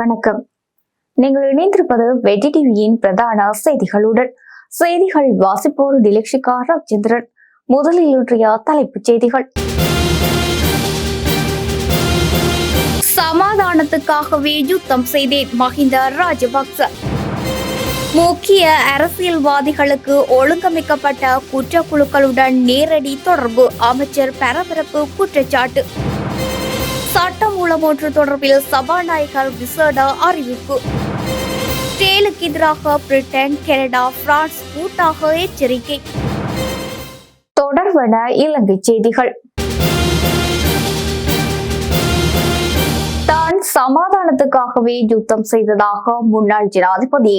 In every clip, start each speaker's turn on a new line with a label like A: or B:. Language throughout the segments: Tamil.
A: வணக்கம். நீங்கள் இணைந்திருப்பது வெற்றி டிவியின் பிரதான செய்திகளுடன். செய்திகள் வாசிப்போர் டிலக்ஷிகா ராஜேந்திரன். முதலில் இன்றைய தலைப்புச் செய்திகள். சமாதானத்துக்காகவே யுத்தம் செய்தேன் மஹிந்த ராஜபக்ச. முக்கிய அரசியல்வாதிகளுக்கு ஒழுங்கமைக்கப்பட்ட குற்றக்குழுக்களுடன் நேரடி தொடர்பு. அமைச்சர் பரபரப்பு குற்றச்சாட்டு. சட்டமூலம் ஒன்று தொடர்பில் சபாநாயகர் விசேட அறிவிப்பு. ஸ்டேலுக்கு எதிராக பிரிட்டன் கனடா பிரான்ஸ் கூட்டாக எச்சரிக்கை. தொடர்வன இலங்கை செய்திகள். தான் சமாதானத்துக்காகவே யுத்தம் செய்ததாக முன்னாள் ஜனாதிபதி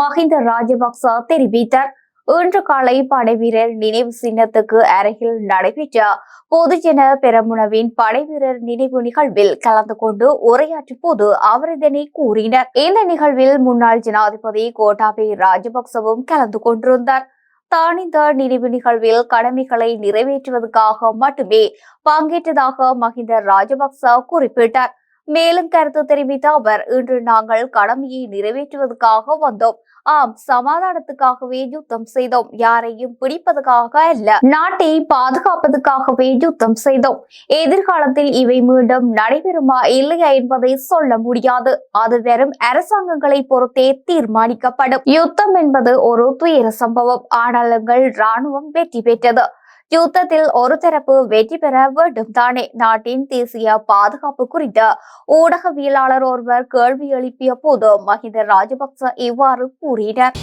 A: மஹிந்த ராஜபக்ச தெரிவித்தார். இன்று காலை படைவீரர் நினைவு சின்னத்துக்கு அருகில் நடைபெற்ற பொதுஜன பெரமுனவின் படைவீரர் நினைவு நிகழ்வில் கலந்து கொண்டு உரையாற்றும் போது அவர் இதனை கூறினார். இந்த நிகழ்வில் முன்னாள் ஜனாதிபதி கோட்டாபே ராஜபக்சவும் கலந்து கொண்டிருந்தார். தான் இந்த நினைவு நிகழ்வில் கடமைகளை நிறைவேற்றுவதற்காக மட்டுமே பங்கேற்றதாக மஹிந்த ராஜபக்ச குறிப்பிட்டார். மேலும் கருத்து தெரிவித்த அவர் இன்று நாங்கள் கடமையை நிறைவேற்றுவதற்காக வந்தோம். ஆம் சமாதானத்துக்காகவே யுத்தம் செய்தோம். யாரையும் பிடிப்பதற்காக அல்ல நாட்டை பாதுகாப்பதற்காகவே யுத்தம் செய்தோம். எதிர்காலத்தில் இவை மீண்டும் நடைபெறுமா இல்லையா என்பதை சொல்ல முடியாது. அது வெறும் அரசாங்கங்களை பொறுத்தே தீர்மானிக்கப்படும். யுத்தம் என்பது ஒரு துயர சம்பவம். ஆனால் எங்கள் ராணுவம் வெற்றி பெற்றது. யுத்தத்தில் ஒரு தரப்பு வெற்றி பெற வேண்டும் தானே. நாட்டின் தேசிய பாதுகாப்பு குறித்த ஊடகவியலாளர் ஒருவர் கேள்வி எழுப்பிய போது மஹிந்த ராஜபக்ச இவ்வாறு கூறினார்.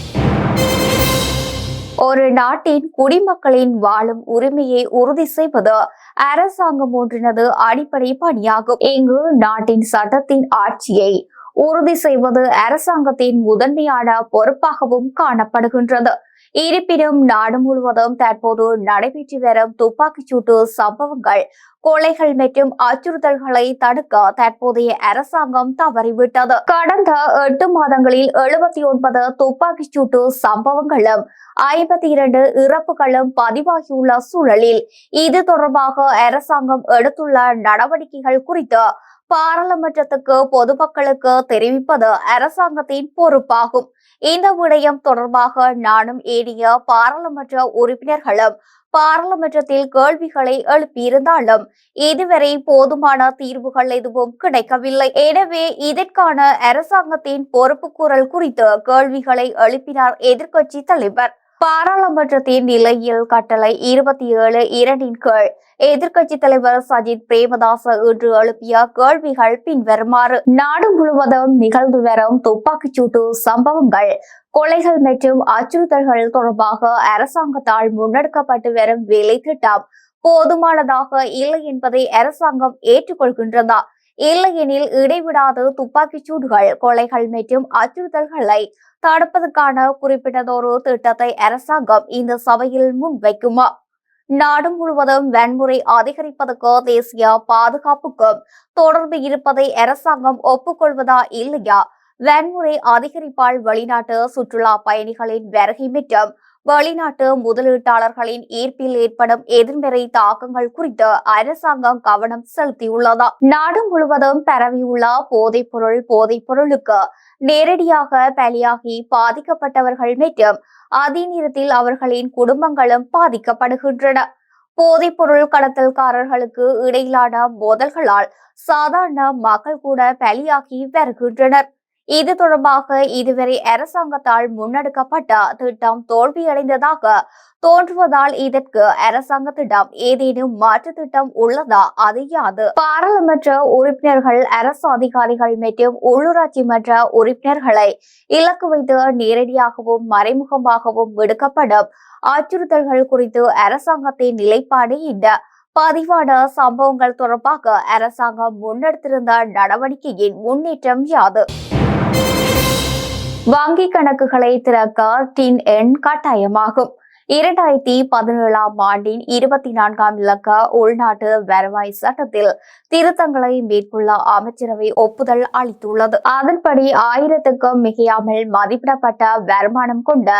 A: ஒரு நாட்டின் குடிமக்களின் வாழும் உரிமையை உறுதி செய்வது அரசாங்கம் ஒன்றினது அடிப்படை பணியாகும். இங்கு நாட்டின் சட்டத்தின் ஆட்சியை உறுதி செய்வது அரசாங்கத்தின் முதன்மையான பொறுப்பாகவும் காணப்படுகின்றது. இருப்பினும் நாடு முழுவதும் தற்போது நடைபெற்று வரும் துப்பாக்கிச்சூட்டு சம்பவங்கள் கொலைகள் மற்றும் அச்சுறுத்தல்களை தடுக்க தற்போதைய அரசாங்கம் தவறிவிட்டது. கடந்த எட்டு மாதங்களில் எழுபத்தி ஒன்பது துப்பாக்கிச்சூட்டு சம்பவங்களும் ஐம்பத்தி இரண்டு இறப்புகளும் பதிவாகியுள்ள சூழலில் இது தொடர்பாக அரசாங்கம் எடுத்துள்ள நடவடிக்கைகள் குறித்து பாராளுமன்றத்துக்கு பொதுமக்களுக்கு தெரிவிப்பது அரசாங்கத்தின் பொறுப்பாகும். இந்த விடயம் தொடர்பாக நானும் ஏனைய பாராளுமன்ற உறுப்பினர்களும் பாராளுமன்றத்தில் கேள்விகளை எழுப்பியிருந்தாலும் இதுவரை போதுமான தீர்வுகள் எதுவும் கிடைக்கவில்லை. எனவே இதற்கான அரசாங்கத்தின் பொறுப்புக்கூறல் குறித்து கேள்விகளை எழுப்பினார் எதிர்க்கட்சி தலைவர். பாராளுமன்றத்தின் நிலையில் கட்டளை இருபத்தி ஏழு இரண்டின் கீழ் எதிர்கட்சி தலைவர் சஜித் பிரேமதாச இன்று எழுப்பிய கேள்விகள் பின்வருமாறு. நாடு முழுவதும் நிகழ்ந்து வரும் துப்பாக்கிச்சூட்டு சம்பவங்கள் கொலைகள் மற்றும் அச்சுறுத்தல்கள் தொடர்பாக அரசாங்கத்தால் முன்னெடுக்கப்பட்டு வரும் வேலை திட்டம் போதுமானதாக இல்லை என்பதை அரசாங்கம் ஏற்றுக்கொள்கின்றதா? இல்லையெனில் இடைவிடாத துப்பாக்கிச் சூடுகள் கொலைகள் மற்றும் அச்சுறுத்தல்களை தடுப்பதற்கான குறிப்பிட்டதொரு திட்டத்தை அரசாங்கம் இந்த சபையில் முன்வைக்குமா? நாடு முழுவதும் வன்முறை அதிகரிப்பதற்கு தேசிய பாதுகாப்புக்கும் தொடர்பு இருப்பதை அரசாங்கம் ஒப்புக்கொள்வதா இல்லையா? வன்முறை அதிகரிப்பால் வெளிநாட்டு சுற்றுலா பயணிகளின் வருகை மற்றும் வெளிநாட்டு முதலீட்டாளர்களின் ஈர்ப்பில் ஏற்படும் எதிர்மறை தாக்கங்கள் குறித்து அரசாங்கம் கவனம் செலுத்தியுள்ளது. நாடு முழுவதும் பரவியுள்ள போதைப் பொருள் போதைப் பொருளுக்கு நேரடியாக பலியாகி பாதிக்கப்பட்டவர்கள் மற்றும் அதே நேரத்தில் அவர்களின் குடும்பங்களும் பாதிக்கப்படுகின்றன. போதைப் பொருள் கடத்தல்காரர்களுக்கு இடையிலான மோதல்களால் சாதாரண மக்கள் கூட பலியாகி வருகின்றனர். இது தொடர்பாக இதுவரை அரசாங்கத்தால் முன்னெடுக்கப்பட்ட திட்டம் தோல்வியடைந்ததாக தோன்றுவதால் இதற்கு அரசாங்கத்திடம் ஏதேனும் மாற்று திட்டம் உள்ளதா? அது பாராளுமன்ற உறுப்பினர்கள் அரசு அதிகாரிகள் மற்றும் உள்ளூராட்சி மன்ற உறுப்பினர்களை இலக்கு வைத்து நேரடியாகவும் மறைமுகமாகவும் விடுக்கப்படும் அச்சுறுத்தல்கள் குறித்து அரசாங்கத்தின் நிலைப்பாடு இந்த பதிவான சம்பவங்கள் தொடர்பாக அரசாங்கம் முன்னெடுத்திருந்த நடவடிக்கையின் முன்னேற்றம் யாது? வங்கி கணக்குகளை திறக்க டின் எண் கட்டாயமாகும். இரண்டாயிரத்தி பதினேழாம் ஆண்டின் இருபத்தி நான்காம் இலக்க உள்நாட்டு வருவாய் சட்டத்தில் திருத்தங்களை மேற்கொள்ள அமைச்சரவை ஒப்புதல் அளித்துள்ளது. அதன்படி ஆயிரத்துக்கும் மிகையாமல் மதிப்பிடப்பட்ட வருமானம் கொண்ட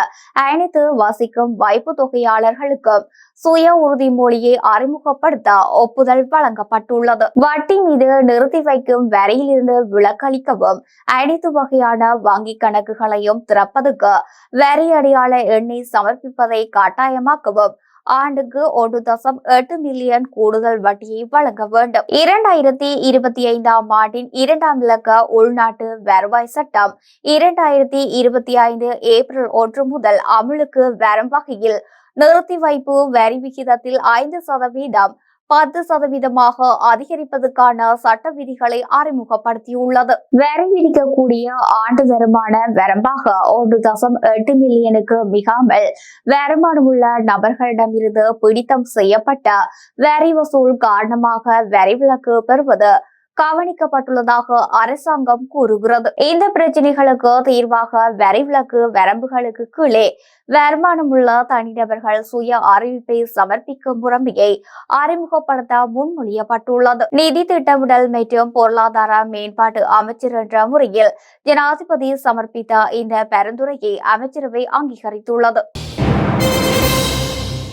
A: அனைத்து வசிக்கும் வைப்பு தொகையாளர்களுக்கும் சுய உறுதிமொழியை அறிமுகப்படுத்த ஒப்புதல் வழங்கப்பட்டுள்ளது. வட்டி மீது நிறுத்தி வைக்கும் வரியிலிருந்து விலக்களிக்கவும் அனைத்து வகையான வங்கி கணக்குகளையும் திறப்பதற்கு வரி அடையாள எண்ணை சமர்ப்பிப்பதை கட்டாயமாக்கவும் ஆண்டுக்கு ஒன்று தசம் எட்டு மில்லியன் கூடுதல் வட்டியை வழங்க வேண்டும். இரண்டாயிரத்தி இருபத்தி ஐந்தாம் ஆண்டின் இரண்டாம் இலக்க உள்நாட்டு வருவாய் சட்டம் இரண்டாயிரத்தி இருபத்தி ஐந்து ஏப்ரல் ஒன்று முதல் அமலுக்கு வரும் வகையில் நிறுத்தி வைப்பு வரி விகிதத்தில் ஐந்து சதவீதம் பத்து சதவீதமாக அதிகரிப்பதற்கான சட்ட விதிகளை அறிமுகப்படுத்தியுள்ளது. வரி விதிக்கக்கூடிய ஆண்டு வருமான வரம்பாக ஒன்று தசம் எட்டு மில்லியனுக்கு மிகாமல் வருமானமுள்ள நபர்களிடமிருந்து பிடித்தம் செய்யப்பட்ட வரி வசூல் காரணமாக வரி விலக்கு பெறுவது கவனிக்கப்பட்டுள்ளதாக அரசாங்கம் கூறுகிறது. இந்த பிரச்சனைகளுக்கு தீர்வாக வரிவிலக்கு வரம்புகளுக்கு கீழே வருமானமுள்ள தனிநபர்கள் சுய அறிவிப்பை சமர்ப்பிக்கும் முறைமையை அறிமுகப்படுத்த முன்மொழியப்பட்டுள்ளது. நிதி திட்டமிடல் மற்றும் பொருளாதார மேம்பாட்டு அமைச்சர் என்ற முறையில் ஜனாதிபதி சமர்ப்பித்த இந்த பரிந்துரையை அமைச்சரவை அங்கீகரித்துள்ளது.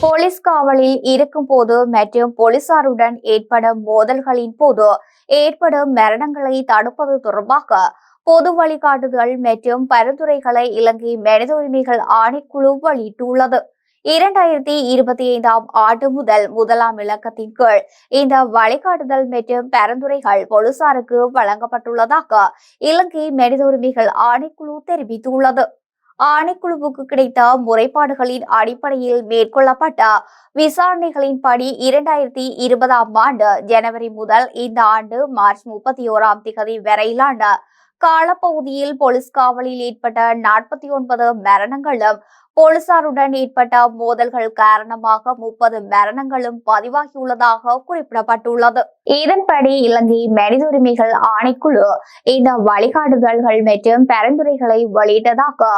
A: போலீஸ் காவலில் இருக்கும் போது மற்றும் போலீசாருடன் ஏற்படும் மோதல்களின் போது ஏற்படும் மரணங்களை தடுப்பது தொடர்பாக பொது வழிகாட்டுதல் மற்றும் பரிந்துரைகளை இலங்கை மனித உரிமைகள் ஆணைக்குழு வெளியிட்டுள்ளது. இரண்டாயிரத்தி இருபத்தி ஐந்தாம் ஆண்டு முதல் முதலாம் இலக்கத்தின் கீழ் இந்த வழிகாட்டுதல் மற்றும் பரிந்துரைகள் போலீசாருக்கு வழங்கப்பட்டுள்ளதாக இலங்கை மனித உரிமைகள் ஆணைக்குழு தெரிவித்துள்ளது. ஆணைக்குழுவுக்கு கிடைத்த முறைப்பாடுகளின் அடிப்படையில் மேற்கொள்ளப்பட்ட விசாரணைகளின்படி இரண்டாயிரத்தி இருபதாம் ஆண்டு ஜனவரி முதல் இந்த ஆண்டு மார்ச் முப்பத்தி ஓராம் திகதி வரையிலான காலப்பகுதியில் போலீஸ் காவலில் ஏற்பட்ட நாற்பத்தி ஒன்பது மரணங்களும் போலீசாருடன் ஏற்பட்ட மோதல்கள் காரணமாக முப்பது மரணங்களும் பதிவாகியுள்ளதாக குறிப்பிடப்பட்டுள்ளது. இதன்படி இலங்கை மனித உரிமைகள் ஆணைக்குழு இந்த வழிகாட்டுதல்கள் மற்றும் பரிந்துரைகளை வெளியிட்டதாக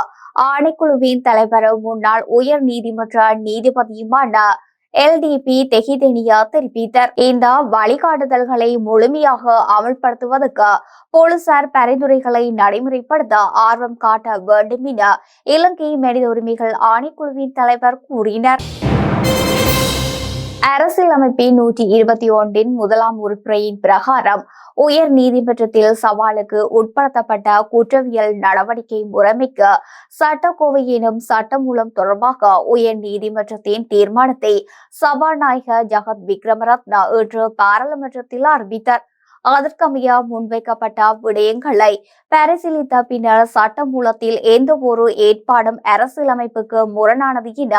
A: ஆணைக்குழுவின் தலைவரும் முன்னாள் உயர் நீதிமன்ற நீதிபதியுமான எல்டிபி தெஹிதெனியா தெரிவித்தார். இந்த வழிகாட்டுதல்களை முழுமையாக அமல்படுத்துவதற்கு போலீசார் பரிந்துரைகளை நடைமுறைப்படுத்த ஆர்வம் காட்ட வேண்டும் என இலங்கை மனித உரிமைகள் ஆணைக்குழுவின் தலைவர் கூறினார். அரசியலமைப்பின் நூற்றி இருபத்தி ஒன்றின் முதலாம் உறுப்புரையின் பிரகாரம் உயர் நீதிமன்றத்தில் சவாலுக்கு உட்படுத்தப்பட்ட குற்றவியல் நடவடிக்கை முறைமைக்கு சட்டக்கோவை எனும் சட்டமூலம் தொடர்பாக உயர் நீதிமன்றத்தின் தீர்மானத்தை சபாநாயகர் ஜகத் விக்ரமரத்னா இன்று பாராளுமன்றத்தில் அறிவித்தார். அதற்கமைய முன்வைக்கப்பட்ட விடயங்களை பரிசீலித்த பின்னர் சட்டமூலத்தில் எந்த ஒரு ஏற்பாடும் அரசியலமைப்புக்கு முரணானது என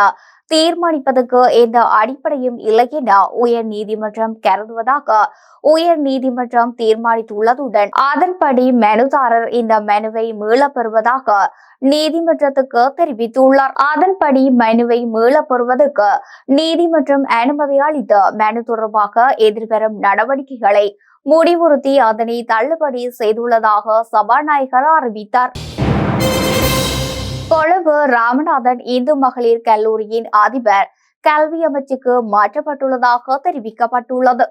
A: தீர்மானிப்பதற்கு எந்த அடிப்படையும் இல்லை என உயர் நீதிமன்றம் கருதுவதாக உயர் நீதிமன்றம் தீர்மானித்துள்ளதுடன் அதன்படி மனுதாரர் இந்த மனுவை மீளப் பெறுவதாக நீதிமன்றத்துக்கு தெரிவித்துள்ளார். அதன்படி மனுவை மீளப் பெறுவதற்கு நீதிமன்றம் அனுமதி அளித்து மனு தொடர்பாக எதிர்வரும் நடவடிக்கைகளை முடிவுறுத்தி அதனை தள்ளுபடி செய்துள்ளதாக சபாநாயகர் அறிவித்தார். கொழும்பு ராமநாதன் இந்து மகளிர் கல்லூரியின் அதிபர் கல்வி அமைச்சுக்கு மாற்றப்பட்டுள்ளதாக தெரிவிக்கப்பட்டுள்ளது.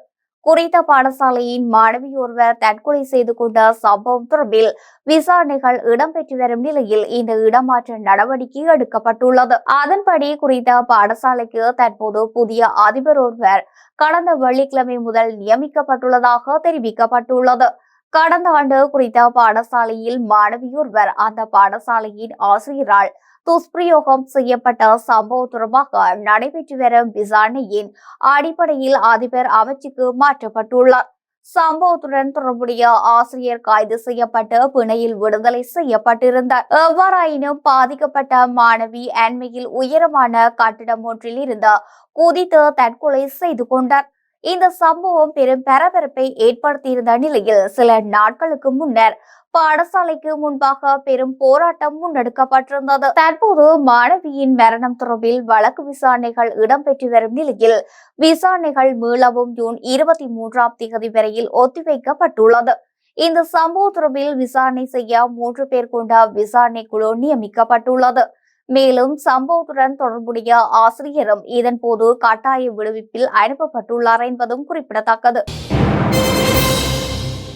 A: குறித்த பாடசாலையின் மாணவி ஒருவர் தற்கொலை செய்து கொண்ட சம்பவம் தொடர்பில் விசாரணைகள் இடம்பெற்று வரும் நிலையில் இந்த இடமாற்ற நடவடிக்கை எடுக்கப்பட்டுள்ளது. அதன்படி குறித்த பாடசாலைக்கு தற்போது புதிய அதிபர் ஒருவர் கடந்த வெள்ளிக்கிழமை முதல் நியமிக்கப்பட்டுள்ளதாக தெரிவிக்கப்பட்டுள்ளது. கடந்த ஆண்டு குறித்த பாடசாலையில் மாணவியொருவர் அந்த பாடசாலையின் ஆசிரியரால் துஷ்பிரயோகம் செய்யப்பட்ட சம்பவம் தொடர்பாக நடைபெற்று வரும் விசாரணையின் அடிப்படையில் அதிபர் அவச்சிக்கு மாற்றப்பட்டுள்ளார். சம்பவத்துடன் தொடர்புடைய ஆசிரியர் கைது செய்யப்பட்டு பிணையில் விடுதலை செய்யப்பட்டிருந்தார். எவ்வாறாயினும் பாதிக்கப்பட்ட மாணவி அண்மையில் உயரமான கட்டிடம் ஒன்றில் இருந்து குதித்து தற்கொலை செய்து கொண்டார். இந்த சம்பவம் பெரும் பரபரப்பை ஏற்படுத்தியிருந்த நிலையில் சில நாட்களுக்கு முன்னர் பாடசாலைக்கு முன்பாக பெரும் போராட்டம் முன்னெடுக்கப்பட்டிருந்தது. தற்போது மாணவியின் மரணம் தொடர்பில் வழக்கு விசாரணைகள் இடம்பெற்று வரும் நிலையில் விசாரணைகள் மீளவும் ஜூன் இருபத்தி மூன்றாம் தேதி வரையில் ஒத்திவைக்கப்பட்டுள்ளது. இந்த சம்பவ தொடர்பில் விசாரணை செய்ய மூன்று பேர் கொண்ட விசாரணை குழு நியமிக்கப்பட்டுள்ளது. மேலும் சம்பவத்துடன் தொடர்புடைய ஆசிரியரும் இதன் போது கட்டாய விடுவிப்பில் அனுப்பப்பட்டுள்ளார் என்பதும் குறிப்பிடத்தக்கது.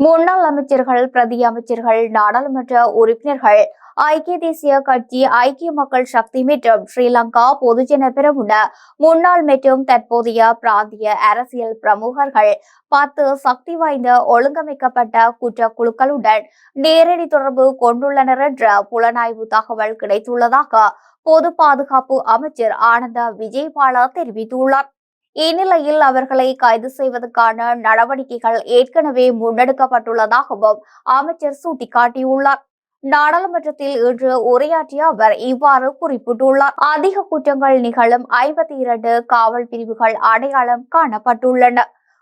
A: முன்னாள் அமைச்சர்கள் பிரதி அமைச்சர்கள் நாடாளுமன்ற உறுப்பினர்கள் ஐக்கிய தேசிய கட்சி ஐக்கிய மக்கள் சக்தி மற்றும் ஸ்ரீலங்கா பொதுஜன பெரமுன முன்னாள் மற்றும் தற்போதைய பிராந்திய அரசியல் பிரமுகர்கள் பத்து சக்தி வாய்ந்த ஒழுங்கமைக்கப்பட்ட குற்ற குழுக்களுடன் நேரடி தொடர்பு கொண்டுள்ளனர் என்ற புலனாய்வு தகவல் கிடைத்துள்ளதாக பொது பாதுகாப்பு அமைச்சர் ஆனந்த விஜயபாலா தெரிவித்துள்ளார். இந்நிலையில் அவர்களை கைது செய்வதற்கான நடவடிக்கைகள் ஏற்கனவே முன்னெடுக்கப்பட்டுள்ளதாகவும் அமைச்சர் சுட்டிக்காட்டியுள்ளார். நாடாளுமன்றத்தில் இன்று உரையாற்றிய அவர் இவ்வாறு குறிப்பிட்டுள்ளார். அதிக குற்றங்கள் நிகழும் ஐம்பத்தி இரண்டு காவல் பிரிவுகள் அடையாளம் காணப்பட்டுள்ளன.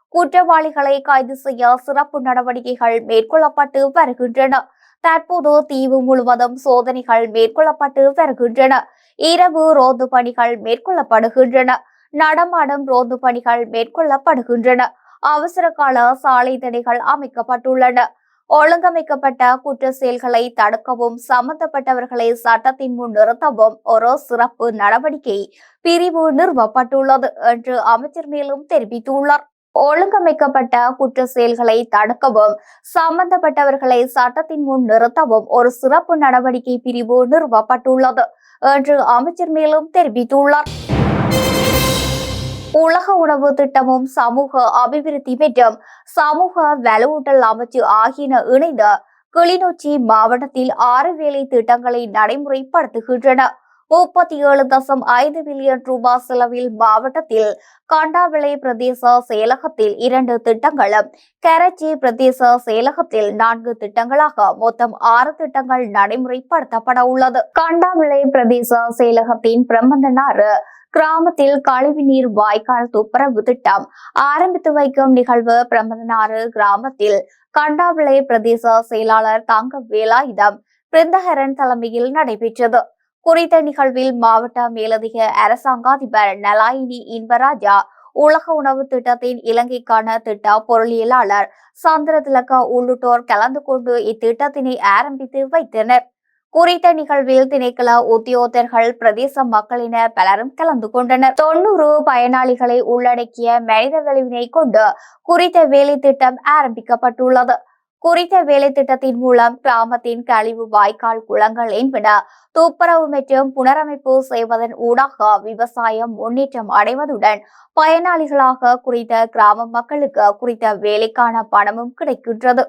A: குற்றவாளிகளை கைது செய்ய சிறப்பு நடவடிக்கைகள் மேற்கொள்ளப்பட்டு வருகின்றன. தற்போது தீவு முழுவதும் சோதனைகள் மேற்கொள்ளப்பட்டு வருகின்றன. இரவு ரோந்து பணிகள் மேற்கொள்ளப்படுகின்றன. நடமாடும் ரோந்து பணிகள் மேற்கொள்ளப்படுகின்றன. அவசர கால சாலை தடைகள் அமைக்கப்பட்டுள்ளன. ஒழுங்கமைக்கப்பட்ட குற்ற செயல்களை தடுக்கவும் சம்பந்தப்பட்டவர்களை சட்டத்தின் முன் நிறுத்தவும் ஒரு சிறப்பு நடவடிக்கை பிரிவு நிறுவப்பட்டுள்ளது என்று அமைச்சர் மேலும் தெரிவித்துள்ளார். ஒழுங்கமைக்கப்பட்ட குற்ற செயல்களை தடுக்கவும் சம்பந்தப்பட்டவர்களை சட்டத்தின் முன் நிறுத்தவும் ஒரு சிறப்பு நடவடிக்கை பிரிவு நிறுவப்பட்டுள்ளது என்று அமைச்சர் மேலும் தெரிவித்துள்ளார். உலக உணவு திட்டமும் சமூக அபிவிருத்தி மற்றும் சமூக வலுவூட்டல் அமைச்சு ஆகியன இணைந்து கிளிநொச்சி மாவட்டத்தில் ஆறு வேலை திட்டங்களை நடைமுறைப்படுத்துகின்றன. முப்பத்தி ஏழு தசம் ஐந்து மில்லியன் ரூபாய் செலவில் மாவட்டத்தில் காண்டாவிளை பிரதேச செயலகத்தில் இரண்டு திட்டங்களும் கரச்சி பிரதேச செயலகத்தில் நான்கு திட்டங்களாக மொத்தம் ஆறு திட்டங்கள் நடைமுறைப்படுத்தப்பட உள்ளது. காண்டாவிளை பிரதேச செயலகத்தின் பிரம்மந்தனாறு கிராமத்தில் கழிவுநீர் வாய்க்கால் துப்புரவு திட்டம் ஆரம்பித்து வைக்கும் நிகழ்வு பிரமதனாறு கிராமத்தில் கண்டாவிளை பிரதேச செயலாளர் தங்க வேலாயுதம் பிருந்தகரன் தலைமையில் நடைபெற்றது. குறித்த நிகழ்வில் மாவட்ட மேலதிக அரசாங்க அதிபர் நலாயினி இன்பராஜா உலக உணவு திட்டத்தின் இலங்கைக்கான திட்ட பொருளியலாளர் சந்திர திலக உள்ளிட்டோர் கலந்து கொண்டு இத்திட்டத்தினை ஆரம்பித்து வைத்தனர். குறித்த நிகழ்வில் திணைக்கள உத்தியோகர்கள் பிரதேச மக்களின பலரும் கலந்து கொண்டனர். தொண்ணூறு பயனாளிகளை உள்ளடக்கிய மனித விளைவினை கொண்டு குறித்த வேலை திட்டம் ஆரம்பிக்கப்பட்டுள்ளது. குறித்த வேலை திட்டத்தின் மூலம் கிராமத்தின் கழிவு வாய்க்கால் குளங்கள் என்பன துப்புரவு மற்றும் புனரமைப்பு செய்வதன் ஊடாக விவசாயம் முன்னேற்றம் அடைவதுடன் பயனாளிகளாக குறித்த கிராம மக்களுக்கு குறித்த வேலைக்கான பணமும் கிடைக்கின்றது.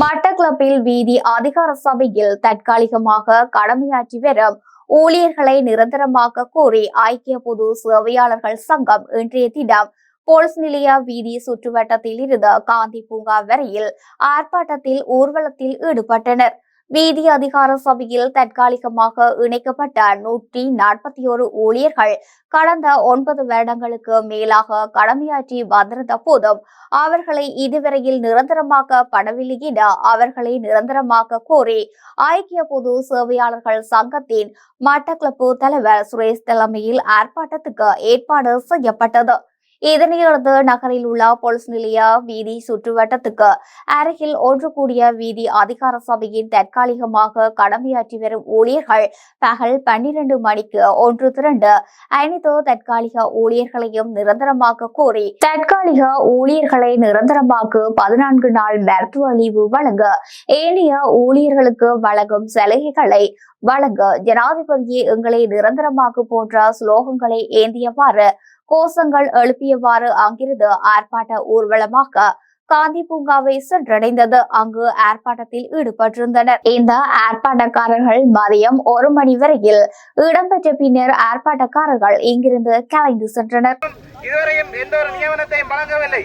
A: மட்டக்களப்பில் வீதி அதிகார சபையில் தற்காலிகமாக கடமையாற்றி வரும் ஊழியர்களை நிரந்தரமாக்க கோரி ஐக்கிய பொது சேவையாளர்கள் சங்கம் இன்றைய தினம் போலீஸ் நிலைய வீதி சுற்றுவட்டத்தில் இருந்து காந்தி பூங்கா வரையில் ஆர்ப்பாட்டத்தில் ஊர்வலத்தில் ஈடுபட்டனர். வீதி அதிகார சபையில் தற்காலிகமாக இணைக்கப்பட்ட நூற்றி நாற்பத்தி ஒரு ஊழியர்கள் கடந்த ஒன்பது வருடங்களுக்கு மேலாக கடமையாற்றி வந்திருந்த போதும் அவர்களை இதுவரையில் நிரந்தரமாக்கப்படவில்லை என அவர்களை நிரந்தரமாக்க கோரி ஐக்கிய பொது சேவையாளர்கள் சங்கத்தின் மட்டக்களப்பு தலைவர் சுரேஷ் தலைமையில் ஆர்ப்பாட்டத்துக்கு ஏற்பாடு செய்யப்பட்டது. இதனையடுத்து நகரில் உள்ள போலீஸ் நிலைய வீதி சுற்றுவட்டத்துக்கு அருகில் ஒன்று கூடிய வீதி அதிகார சபையின் தற்காலிகமாக கடமையாற்றி வரும் ஊழியர்கள் பகல் பன்னிரண்டு மணிக்கு ஒன்று திரண்டு அனைத்து தற்காலிக ஊழியர்களையும் நிரந்தரமாக கோரி தற்காலிக ஊழியர்களை நிரந்தரமாக்கு பதினான்கு நாள் மருத்துவ அழிவு வழங்க ஏனைய ஊழியர்களுக்கு வழங்கும் சலுகைகளை வழங்க ஜனாதிபதியை எங்களை நிரந்தரமாக்கு போன்ற ஸ்லோகங்களை ஏந்தியவாறு கோஷங்கள் எழுப்பியவாறு அங்கிருந்து ஆர்ப்பாட்ட ஊர்வலமாக காந்தி பூங்காவை சென்றடைந்தது. அங்கு ஆர்ப்பாட்டத்தில் ஈடுபட்டிருந்தனர். இந்த ஆர்ப்பாட்டக்காரர்கள் மதியம் ஒரு மணி வரையில் இடம்பெற்ற பின்னர் ஆர்ப்பாட்டக்காரர்கள் இங்கிருந்து கலைந்து சென்றனர்.
B: இதுவரையும் எந்த ஒரு நியமனத்தையும் வழங்கவில்லை.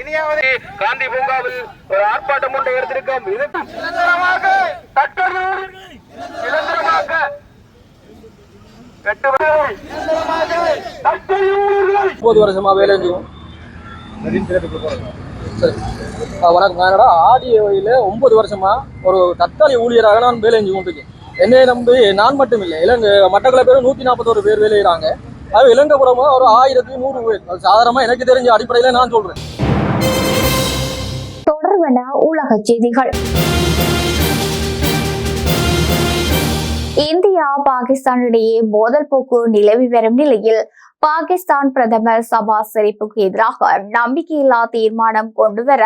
B: இனியாவது காந்தி பூங்காவில் ஒரு ஆர்ப்பாட்டம் ஒன்றை எடுத்திருக்கோம். இது நிரந்தரமாக
C: ஒன்பது வருஷமா வேலை ஆ, வணக்கம். என்னடா ஆடியோவில் ஒன்பது வருஷமா ஒரு தற்காலிக ஊழியராக நான் வேலை செஞ்சு கொண்டிருக்கேன் என்னை நம்பி நான் மட்டும் இல்லை இலங்கை மட்டக்கள பேர் நூற்றி நாற்பத்தோரு பேர் வேலை செய்கிறாங்க அது இலங்கை புறமா ஒரு ஆயிரத்தி நூறு பேர். அது சாதாரணமாக எனக்கு தெரிஞ்ச அடிப்படையில் நான் சொல்கிறேன்
A: தொடர்வன உலக செய்திகள். இந்தியா பாகிஸ்தான் இடையே மோதல் போக்கு நிலவி வரும் நிலையில் பாகிஸ்தான் பிரதமர் சபா ஷெரீப்புக்கு எதிராக நம்பிக்கையில்லா தீர்மானம் கொண்டுவர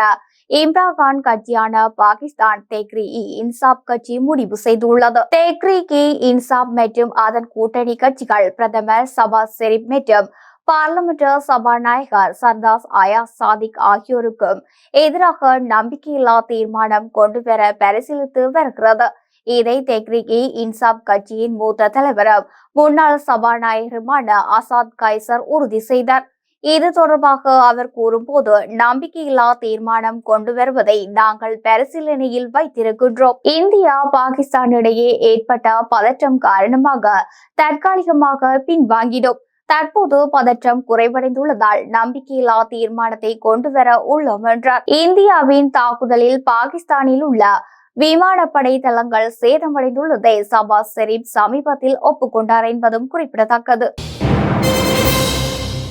A: இம்ரான் கான் கட்சியான பாகிஸ்தான் தேக்ரி இ இன்சாப் கட்சி முடிவு செய்துள்ளது. தேக்ரி இ இன்சாப் மற்றும் அதன் கூட்டணி கட்சிகள் பிரதமர் சபா செரிப் மற்றும் பார்லமெண்ட் சபாநாயகர் சர்தாஸ் அயாஸ் சாதிக் ஆகியோருக்கும் எதிராக நம்பிக்கையில்லா தீர்மானம் கொண்டுவர பரிசீலித்து வருகிறது. இதை தெக்ரிக் இ இன்சாப் கட்சியின் மூத்த தலைவரும் முன்னாள் சபாநாயகருமான ஆசாத் கைசர் உறுதி செய்தார். இது தொடர்பாக அவர் கூறும்போது நம்பிக்கையில்லா தீர்மானம் கொண்டு வருவதை நாங்கள் பரிசீலனையில் வைத்திருக்கின்றோம். இந்தியா பாகிஸ்தான் இடையே ஏற்பட்ட பதற்றம் காரணமாக தற்காலிகமாக பின்வாங்கினோம். தற்போது பதற்றம் குறைவடைந்துள்ளதால் நம்பிக்கையில்லா தீர்மானத்தை கொண்டு வர உள்ளோம் என்றார். இந்தியாவின் தாக்குதலில் பாகிஸ்தானில் உள்ள விமானப்படை தளங்கள் சேதமடைந்துள்ளதை சபாஸ் ஷெரீப் சமீபத்தில் ஒப்புக்கொண்டார் என்பதும் குறிப்பிடத்தக்கது.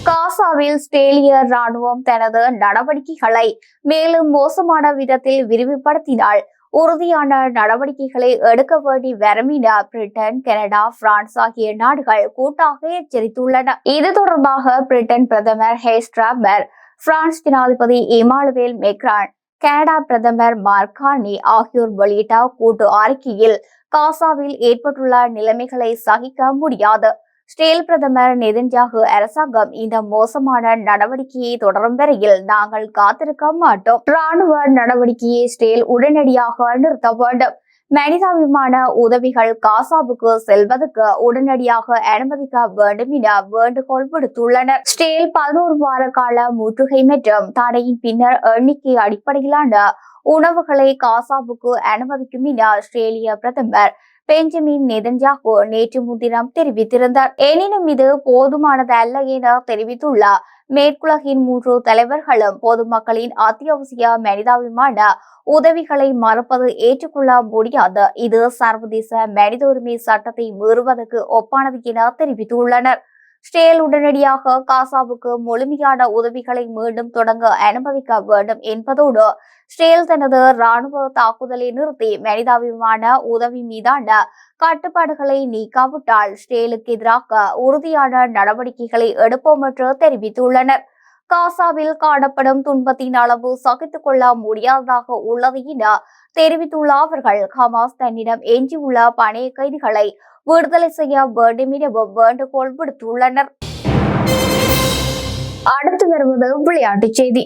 A: காசாவில் ஸ்டேலிய ராணுவம் தனது நடவடிக்கைகளை மேலும் மோசமான விதத்தில் விரிவுபடுத்தினால் உறுதியான நடவடிக்கைகளை எடுக்க வேண்டி வரும் பிரிட்டன் கனடா பிரான்ஸ் ஆகிய நாடுகள் கூட்டாக எச்சரித்துள்ளன. இது தொடர்பாக பிரிட்டன் பிரதமர் ஹேஸ்ட்ராபர் பிரான்ஸ் ஜனாதிபதி இமானுவேல் மெக்ரான் கனடா பிரதமர் மார்கானி ஆகியோர் வெளியிட்ட கூட்டு அறிக்கையில் காசாவில் ஏற்பட்டுள்ள நிலைமைகளை சகிக்க முடியாது. ஸ்டேல் பிரதமர் நெதன்யாகு அரசாங்கம் இந்த மோசமான நடவடிக்கையை தொடரும் வரையில் நாங்கள் காத்திருக்க மாட்டோம். ராணுவ நடவடிக்கையை ஸ்டேல் உடனடியாக நிறுத்த வேண்டும். மனிதாபிமான உதவிகள் காசாவுக்கு செல்வதற்கு உடனடியாக அனுமதிக்க வேண்டும் என வேண்டுகோள் விடுத்துள்ளனர். ஸ்டேல் பதினோரு வார கால முற்றுகை மற்றும் தடையின் பின்னர் எண்ணிக்கை அடிப்படையிலான உணவுகளை காசாவுக்கு அனுமதிக்கும் என ஆஸ்திரேலிய பிரதமர் பெஞ்சமின் நெதன்யாகு நேற்று முன்தினம் தெரிவித்திருந்தார். எனினும் இது போதுமானதல்ல என தெரிவித்துள்ள மேற்குலகின் மூன்று தலைவர்களும் பொதுமக்களின் அத்தியாவசிய மனிதாபிமான உதவிகளை மறுப்பது ஏற்றுக்கொள்ள முடியாது. இது சர்வதேச மனித உரிமை சட்டத்தை மீறுவதற்கு ஒப்பானது என தெரிவித்துள்ளனர். ஸ்டேல் உடனடியாக காசாவுக்கு முழுமையான உதவிகளை மீண்டும் தொடங்க அனுமதிக்க வேண்டும் என்பதோடு ஸ்டேல் தனது ராணுவ தாக்குதலை நிறுத்தி மனிதாபிமான உதவி மீதான கட்டுப்பாடுகளை நீக்காவிட்டால் ஸ்டேலுக்கு எதிராக உறுதியான நடவடிக்கைகளை எடுப்போம் என்று தெரிவித்துள்ளனர். காசாவில் காணப்படும் துன்பத்தின் அளவு சகித்துக் கொள்ள முடியாததாக உள்ளது என தெரிவித்துள்ள அவர்கள் ஹமாஸ் தன்னிடம் எஞ்சியுள்ள பணைய கைதிகளை விடுதலை செய்ய வேண்டும் எனவும் வேண்டுகோள் விடுத்துள்ளனர். அடுத்து வருவது விளையாட்டுச் செய்தி.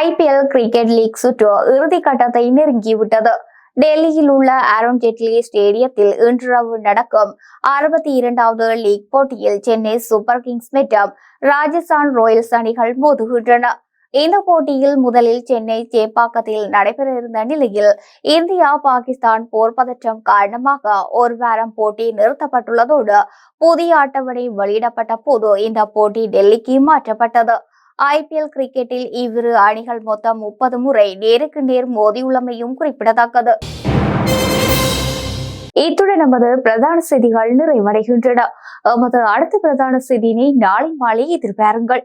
A: ஐபிஎல் கிரிக்கெட் லீக் சுற்று இறுதிக்கட்டத்தை நெருங்கிவிட்டது. டெல்லியில் உள்ள அருண் ஜேட்லி ஸ்டேடியத்தில் இன்றிரவு நடக்கும் அறுபத்தி இரண்டாவது லீக் போட்டியில் சென்னை சூப்பர் கிங்ஸ் மற்றும் ராஜஸ்தான் ராயல்ஸ் அணிகள் மோதுகின்றன. இந்த போட்டியில் முதலில் சென்னை சேப்பாக்கத்தில் நடைபெற இருந்த நிலையில் இந்தியா பாகிஸ்தான் போர் பதற்றம் காரணமாக ஒரு வாரம் போட்டி நிறுத்தப்பட்டுள்ளதோடு புதிய அட்டவணை வெளியிடப்பட்ட போது இந்த போட்டி டெல்லிக்கு மாற்றப்பட்டது. ஐபிஎல் கிரிக்கெட்டில் இவ்விரு அணிகள் மொத்தம் முப்பது முறை நேருக்கு நேர் மோதியுள்ளமையும் குறிப்பிடத்தக்கது. இத்துடன் நமது பிரதான செய்திகள் நிறைவடைகின்றன. எமது அடுத்த பிரதான செய்தியினை நாளை மாலை எதிர்பாருங்கள்.